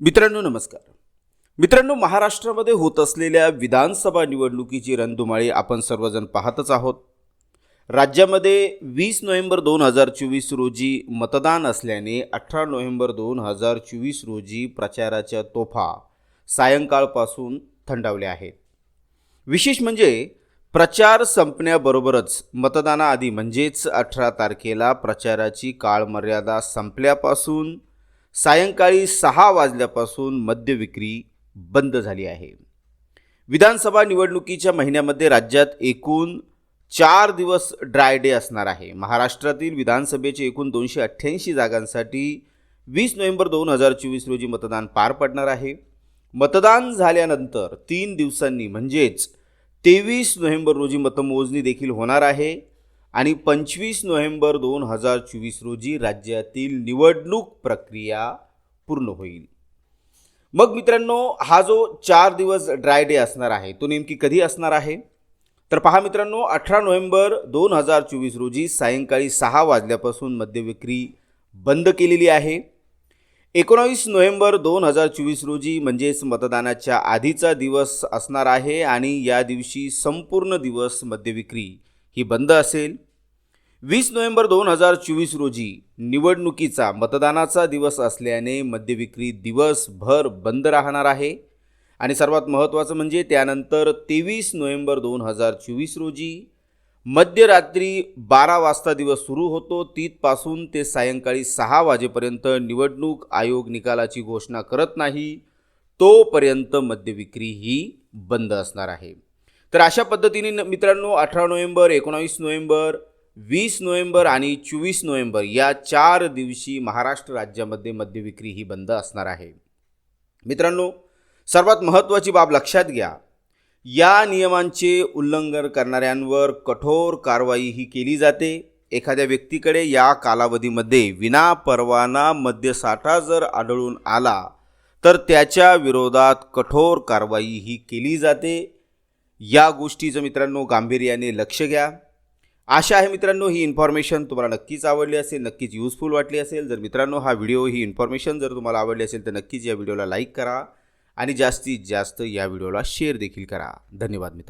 मित्रांनो नमस्कार. मित्रांनो महाराष्ट्रामध्ये होत असलेल्या विधानसभा निवडणुकीची रणधुमाळी आपण सर्वजण पाहतच आहोत. राज्यामध्ये वीस नोव्हेंबर दोन हजार चोवीस रोजी मतदान असल्याने अठरा नोव्हेंबर दोन हजार चोवीस रोजी प्रचाराच्या तोफा सायंकाळपासून थंडावल्या आहेत. विशेष म्हणजे प्रचार संपण्याबरोबरच मतदानाआधी म्हणजेच अठरा तारखेला प्रचाराची काळमर्यादा संपल्यापासून सायंकाळी सहा वाजल्यापासून मद्यविक्री बंद झाली आहे. विधानसभा निवडणुकीच्या महिन्यामध्ये राज्यात एकूण चार दिवस ड्राय डे असणार आहे. महाराष्ट्रातील विधानसभेचे एकूण दोनशे अठ्ठ्याऐंशी जागांसाठी वीस नोव्हेंबर दोन हजार चोवीस रोजी मतदान पार पडणार आहे. मतदान झाल्यानंतर तीन दिवसांनी म्हणजेच तेवीस नोव्हेंबर रोजी मतमोजणी देखील होणार आहे. आणि पंचवीस नोव्हेंबर दोन हजार चोवीस रोजी राज्यातील निवडणूक प्रक्रिया पूर्ण होईल. मग मित्रांनो हा जो चार दिवस ड्राय डे असणार आहे तो नेमकी कधी असणार आहे? तर पहा मित्रांनो अठरा नोव्हेंबर दोन हजार चोवीस रोजी सायंकाळी सहा वाजल्यापासून मद्यविक्री बंद केलेली आहे. एकोणावीस नोव्हेंबर दोन हजार चोवीस रोजी म्हणजेच मतदानाच्या आधीचा दिवस असणार आहे आणि या दिवशी संपूर्ण दिवस मद्यविक्री ही बंद असेल. वीस नोव्हेंबर दोन हजार चोवीस रोजी निवडणुकीचा मतदानाचा दिवस असल्याने मद्यविक्री दिवसभर बंद राहणार आहे. आणि सर्वात महत्त्वाचं म्हणजे त्यानंतर तेवीस नोव्हेंबर दोन हजार चोवीस रोजी मध्यरात्री बारा वाजता दिवस सुरू होतो. तिथपासून ते सायंकाळी सहा वाजेपर्यंत निवडणूक आयोग निकालाची घोषणा करत नाही. तोपर्यंत मद्यविक्री ही बंद असणार आहे. तर अशा पद्धतीने मित्रांनो अठरा नोव्हेंबर एकोणावीस नोव्हेंबर वीस नोव्हेंबर आणि चोवीस नोव्हेंबर या चार दिवशी महाराष्ट्र राज्यामध्ये मद्यविक्री ही बंद असणार आहे. मित्रांनो सर्वात महत्त्वाची बाब लक्षात घ्या. या नियमांचे उल्लंघन करणाऱ्यांवर कठोर कारवाई ही केली जाते. एखाद्या व्यक्तीकडे या कालावधीमध्ये विनापरवाना मद्यसाठा जर आढळून आला तर त्याच्या विरोधात कठोर कारवाई ही केली जाते. या गोष्टीचं मित्रांनो गांभीर्याने लक्ष घ्या. आशा आहे मित्रांनो ही इन्फॉर्मेशन तुम्हाला नक्कीच आवडली असेल नक्कीच यूजफुल वाटली असेल. जर मित्रांनो हा व्हिडिओ ही इन्फॉर्मेशन जर तुम्हाला आवडली असेल तर नक्कीच या व्हिडिओला लाईक करा आणि जास्तीत जास्त या व्हिडिओला शेअर देखील करा. धन्यवाद मित्र